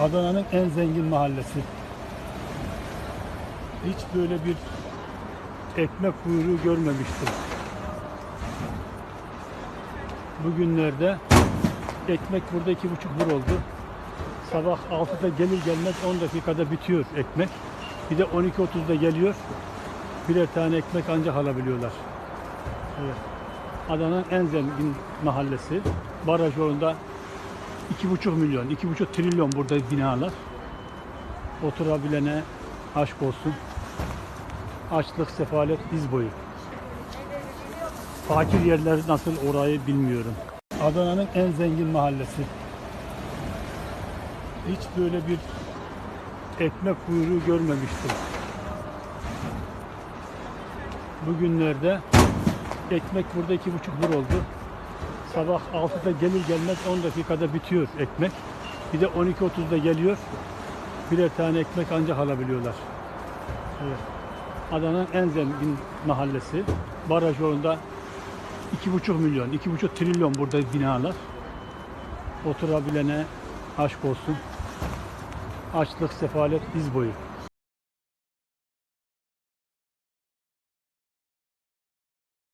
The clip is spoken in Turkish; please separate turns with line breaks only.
Adana'nın en zengin mahallesi. Hiç böyle bir ekmek kuyruğu görmemiştim. Bugünlerde ekmek burada iki buçuk lira oldu. Sabah 6'da gelir gelmez 10 dakikada bitiyor ekmek. Bir de 12.30'da geliyor. Birer tane ekmek ancak alabiliyorlar. Evet. Adana'nın en zengin mahallesi. Baraj yolunda 2,5 milyon, 2,5 trilyon burada binalar. Oturabilene aşk olsun. Açlık, sefalet diz boyu. Fakir yerler nasıl orayı bilmiyorum. Adana'nın en zengin mahallesi. Hiç böyle bir ekmek kuyruğu görmemiştim. Bugünlerde ekmek burada iki buçuk lira oldu. Sabah 6'da gelir gelmez 10 dakikada bitiyor ekmek. Bir de 12.30'da geliyor. Birer tane ekmek ancak alabiliyorlar. Evet. Adana'nın en zengin mahallesi. Baraj yolunda 2,5 milyon, 2,5 trilyon burada binalar. Oturabilene aşk olsun. Açlık, sefalet diz boyu.